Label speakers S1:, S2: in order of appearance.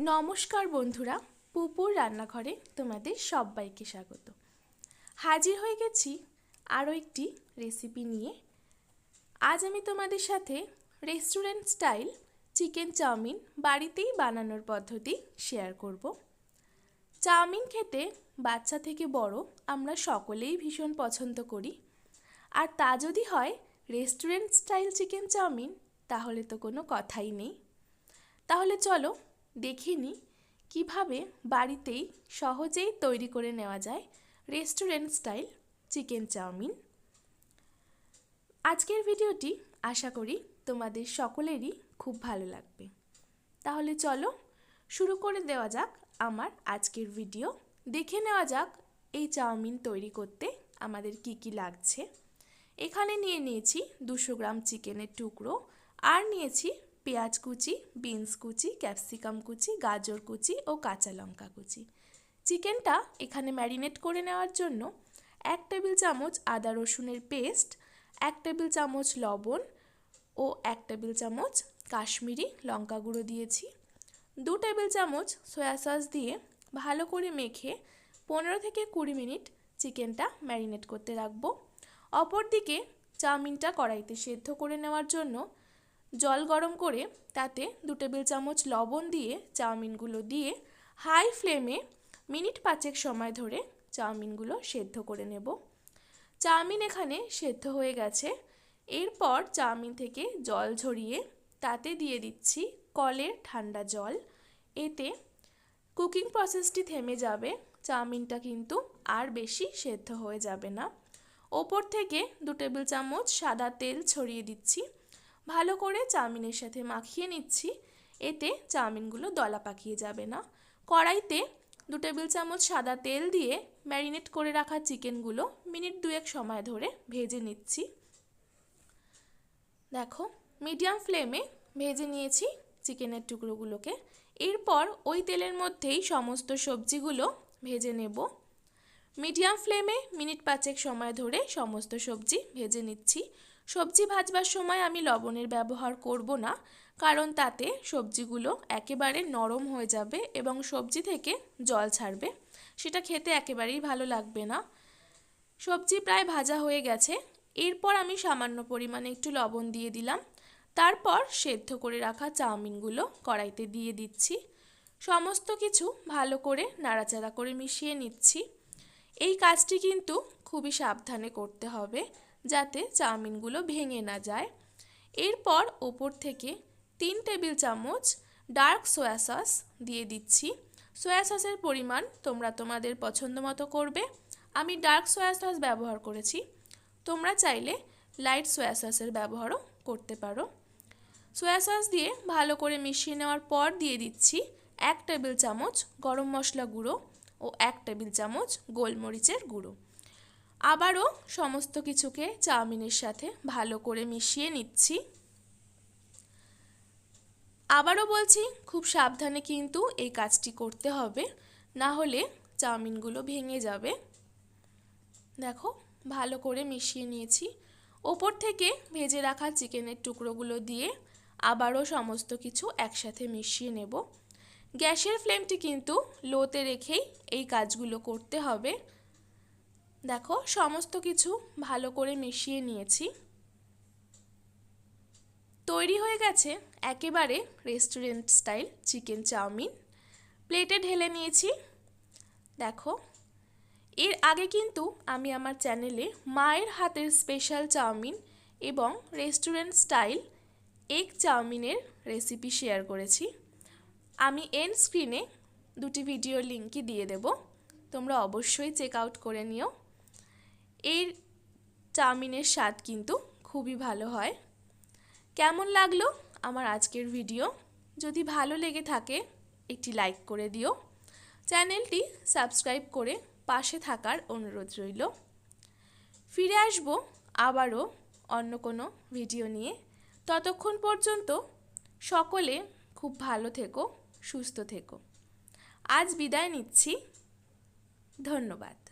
S1: নমস্কার বন্ধুরা, পুপুর রান্নাঘরে তোমাদের সবাইকে স্বাগত। হাজির হয়ে গেছি আরও একটি রেসিপি নিয়ে। আজ আমি তোমাদের সাথে রেস্টুরেন্ট স্টাইল চিকেন চাউমিন বাড়িতেই বানানোর পদ্ধতি শেয়ার করব। চাউমিন খেতে বাচ্চা থেকে বড় আমরা সকলেই ভীষণ পছন্দ করি। আর তা যদি হয় রেস্টুরেন্ট স্টাইল চিকেন চাউমিন, তাহলে তো কোনো কথাই নেই। তাহলে চলো দেখে নিই কীভাবে বাড়িতেই সহজেই তৈরি করে নেওয়া যায় রেস্টুরেন্ট স্টাইল চিকেন চাউমিন। আজকের ভিডিওটি আশা করি তোমাদের সকলেরই খুব ভালো লাগবে। তাহলে চলো শুরু করে দেওয়া যাক আমার আজকের ভিডিও। দেখে নেওয়া যাক এই চাউমিন তৈরি করতে আমাদের কি কি লাগছে। এখানে নিয়ে নিয়েছি দুশো গ্রাম চিকেনের টুকরো আর নিয়েছি পেঁয়াজ কুচি, বিনস কুচি, ক্যাপসিকাম কুচি, গাজর কুচি ও কাঁচা লঙ্কা কুচি। চিকেনটা এখানে ম্যারিনেট করে নেওয়ার জন্য এক টেবিল চামচ আদা রসুনের পেস্ট, এক টেবিল চামচ লবণ ও এক টেবিল চামচ কাশ্মীরি লঙ্কা গুঁড়ো দিয়েছি। দু টেবিল চামচ সয়া সস দিয়ে ভালো করে মেখে পনেরো থেকে কুড়ি মিনিট চিকেনটা ম্যারিনেট করতে রাখব। অপরদিকে চাউমিনটা কড়াইতে সেদ্ধ করে নেওয়ার জন্য জল গরম করে তাতে দু টেবিল চামচ লবণ দিয়ে চাউমিনগুলো দিয়ে হাই ফ্লেমে মিনিট পাঁচেক সময় ধরে চাউমিনগুলো সেদ্ধ করে নেব। চাউমিন এখানে সেদ্ধ হয়ে গেছে। এরপর চাউমিন থেকে জল ঝরিয়ে তাতে দিয়ে দিচ্ছি কলের ঠান্ডা জল। এতে কুকিং প্রসেসটি থেমে যাবে, চাউমিনটা কিন্তু আর বেশি সেদ্ধ হয়ে যাবে না। ওপর থেকে দু টেবিল চামচ সাদা তেল ছড়িয়ে দিচ্ছি। ভালো করে চাউমিনের সাথে মাখিয়ে নিচ্ছি। এতে চাউমিনগুলো দলা পাকিয়ে যাবে না। কড়াইতে দু টেবিল চামচ সাদা তেল দিয়ে ম্যারিনেট করে রাখা চিকেনগুলো মিনিট দুয়েক সময় ধরে ভেজে নিচ্ছি। দেখো, মিডিয়াম ফ্লেমে ভেজে নিয়েছি চিকেনের টুকরোগুলোকে। এরপর ওই তেলের মধ্যেই সমস্ত সবজিগুলো ভেজে নেব। মিডিয়াম ফ্লেমে মিনিট পাঁচেক সময় ধরে সমস্ত সবজি ভেজে নিচ্ছি। সবজি ভাজবার সময় আমি লবণের ব্যবহার করব না, কারণ তাতে সবজিগুলো একেবারে নরম হয়ে যাবে এবং সবজি থেকে জল ছাড়বে। সেটা খেতে একেবারেই ভালো লাগবে না। সবজি প্রায় ভাজা হয়ে গেছে। এরপর আমি সামান্য পরিমাণে একটু লবণ দিয়ে দিলাম। তারপর সেদ্ধ করে রাখা চাউমিনগুলো কড়াইতে দিয়ে দিচ্ছি। সমস্ত কিছু ভালো করে নাড়াচাড়া করে মিশিয়ে নিচ্ছি। এই কাজটি কিন্তু খুবই সাবধানে করতে হবে। যাতে চাউমিনগুলো ভেঙে না যায়। এরপর ওপর থেকে তিন টেবিল চামচ ডার্ক সোয়া সস দিয়ে দিচ্ছি। সোয়া সসের পরিমাণ তোমরা তোমাদের পছন্দ মতো করবে। আমি ডার্ক সোয়া সস ব্যবহার করেছি। তোমরা চাইলে লাইট সোয়া সসের ব্যবহারও করতে পারো। সোয়া সস দিয়ে ভালো করে মিশিয়ে নেওয়ার পর দিয়ে দিচ্ছি এক টেবিল চামচ গরম মশলা গুঁড়ো ও এক টেবিল চামচ গোলমরিচের গুঁড়ো। আবারও সমস্ত কিছুকে চাউমিনের সাথে ভালো করে মিশিয়ে নিচ্ছি। আবারও বলছি, খুব সাবধানে কিন্তু এই কাজটি করতে হবে, না হলে চাউমিনগুলো ভেঙে যাবে। দেখো, ভালো করে মিশিয়ে নিয়েছি। ওপর থেকে ভেজে রাখা চিকেনের টুকরোগুলো দিয়ে আবারও সমস্ত কিছু একসাথে মিশিয়ে নেব। গ্যাসের ফ্লেমটি কিন্তু লোতে রেখেই এই কাজগুলো করতে হবে। দেখো, সমস্ত কিছু ভালো করে মিশিয়ে নিয়েছি। তৈরি হয়ে গেছে একেবারে রেস্টুরেন্ট স্টাইল চিকেন চাউমিন। প্লেটে ঢেলে নিয়েছি। দেখো, এর আগে কিন্তু আমি আমার চ্যানেলে মায়ের হাতের স্পেশাল চাউমিন এবং রেস্টুরেন্ট স্টাইল এগ চাউমিনের রেসিপি শেয়ার করেছি। আমি এন স্ক্রিনে দুটি ভিডিও লিঙ্কই দিয়ে দেব। তোমরা অবশ্যই চেক আউট করে নিও। এই চাউমিনের স্বাদ কিন্তু খুবই ভালো হয়। কেমন লাগল আমার আজকের ভিডিও? যদি ভালো লেগে থাকে, একটি লাইক করে দিও। চ্যানেলটি সাবস্ক্রাইব করে পাশে থাকার অনুরোধ রইল। ফিরে আসব আবারও অন্য কোনো ভিডিও নিয়ে। ততক্ষণ পর্যন্ত সকলে খুব ভালো থেকো, সুস্থ থেকো। আজ বিদায় নিচ্ছি। ধন্যবাদ।